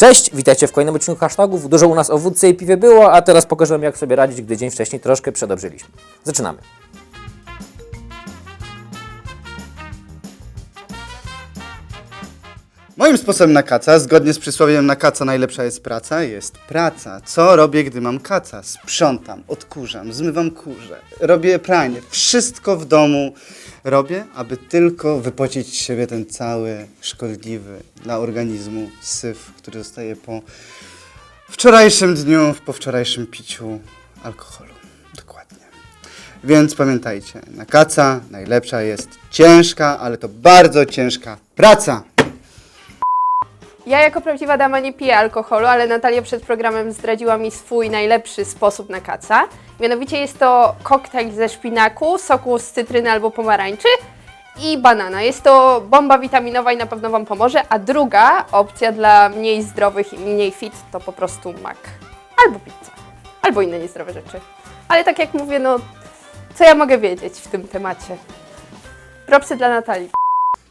Cześć, witajcie w kolejnym odcinku hashtagów. Dużo u nas o wódce i piwie było, a teraz pokażę wam jak sobie radzić, gdy dzień wcześniej troszkę przedobrzyliśmy. Zaczynamy. Moim sposobem na kaca, zgodnie z przysłowiem na kaca najlepsza jest praca, jest praca. Co robię, gdy mam kaca? Sprzątam, odkurzam, zmywam kurze, robię pranie. Wszystko w domu robię, aby tylko wypocić z siebie ten cały szkodliwy dla organizmu syf, który zostaje po wczorajszym dniu, po wczorajszym piciu alkoholu. Dokładnie. Więc pamiętajcie, na kaca najlepsza jest ciężka, ale to bardzo ciężka praca. Ja jako prawdziwa dama nie piję alkoholu, ale Natalia przed programem zdradziła mi swój najlepszy sposób na kaca. Mianowicie jest to koktajl ze szpinaku, soku z cytryny albo pomarańczy i banana. Jest to bomba witaminowa i na pewno Wam pomoże. A druga opcja dla mniej zdrowych i mniej fit to po prostu mak. Albo pizza. Albo inne niezdrowe rzeczy. Ale tak jak mówię, no co ja mogę wiedzieć w tym temacie? Propsy dla Natalii.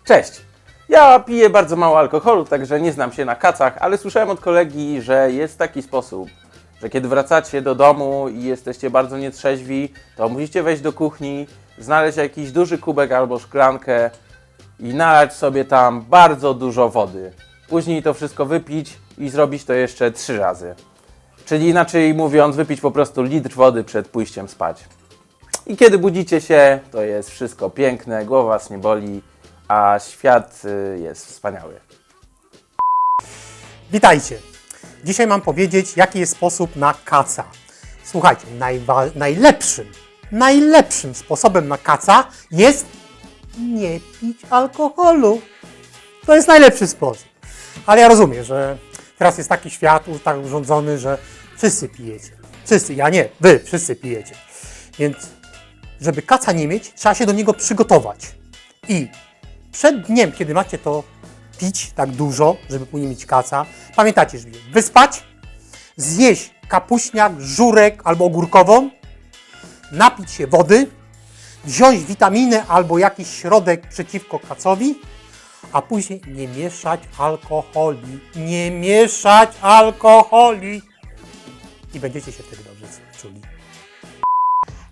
Cześć! Ja piję bardzo mało alkoholu, także nie znam się na kacach, ale słyszałem od kolegi, że jest taki sposób, że kiedy wracacie do domu i jesteście bardzo nietrzeźwi, to musicie wejść do kuchni, znaleźć jakiś duży kubek albo szklankę i nalać sobie tam bardzo dużo wody. Później to wszystko wypić i zrobić to jeszcze trzy razy. Czyli inaczej mówiąc, wypić po prostu litr wody przed pójściem spać. I kiedy budzicie się, to jest wszystko piękne, głowa was nie boli, a świat y, jest wspaniały. Witajcie. Dzisiaj mam powiedzieć, jaki jest sposób na kaca. Słuchajcie, najwa- najlepszym, najlepszym sposobem na kaca jest nie pić alkoholu. To jest najlepszy sposób. Ale ja rozumiem, że teraz jest taki świat tak urządzony, że wszyscy pijecie. Wszyscy, ja nie, wy wszyscy pijecie. Więc, żeby kaca nie mieć, trzeba się do niego przygotować. I przed dniem, kiedy macie to pić tak dużo, żeby później mieć kaca, pamiętacie, żeby wyspać, zjeść kapuśniak, żurek albo ogórkową, napić się wody, wziąć witaminy albo jakiś środek przeciwko kacowi, a później nie mieszać alkoholi. Nie mieszać alkoholi. I będziecie się wtedy dobrze czuli.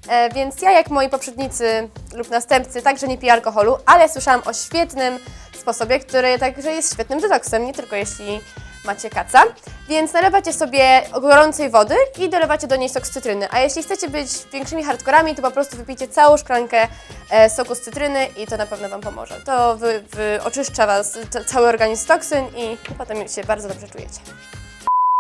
E, więc ja, jak moi poprzednicy lub następcy, także nie piję alkoholu, ale słyszałam o świetnym sposobie, który także jest świetnym detoksem, nie tylko jeśli macie kaca. Więc nalewacie sobie gorącej wody i dolewacie do niej sok z cytryny. A jeśli chcecie być większymi hardkorami, to po prostu wypijcie całą szklankę e, soku z cytryny i to na pewno Wam pomoże. To wy, wy oczyszcza Was cały organizm z toksyn i potem się bardzo dobrze czujecie.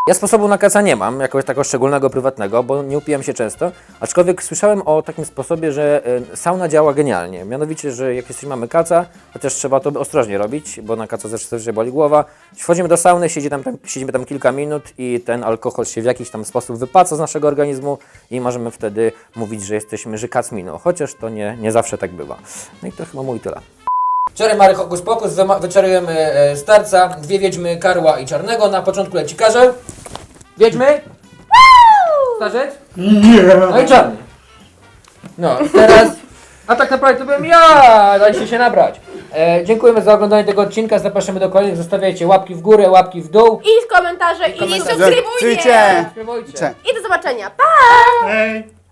Ja sposobu na kaca nie mam, jakiegoś takiego szczególnego, prywatnego, bo nie upijam się często, aczkolwiek słyszałem o takim sposobie, że e, sauna działa genialnie. Mianowicie, że jak jesteśmy mamy kaca, chociaż trzeba to ostrożnie robić, bo na kaca zawsze zawsze boli głowa, wchodzimy do sauny, siedzi tam, tam, siedzimy tam kilka minut i ten alkohol się w jakiś tam sposób wypaca z naszego organizmu i możemy wtedy mówić, że jesteśmy, że kac minął, chociaż to nie, nie zawsze tak bywa. No i to chyba mój tyle. Wczoraj Mary Hokus Pokus, wyczarujemy e, starca, dwie wiedźmy, karła i czarnego. Na początku leci karzeł. Wiedźmy? Starzec? Nie. No i czarny. No, teraz... A tak naprawdę to byłem ja! Dajcie się nabrać. E, dziękujemy za oglądanie tego odcinka, zapraszamy do kolejnych. Zostawiajcie łapki w górę, łapki w dół. I komentarze, i, komentarze. subskrybujcie! Subskrybujcie! Subskrybujcie. I do zobaczenia. Pa! Hej!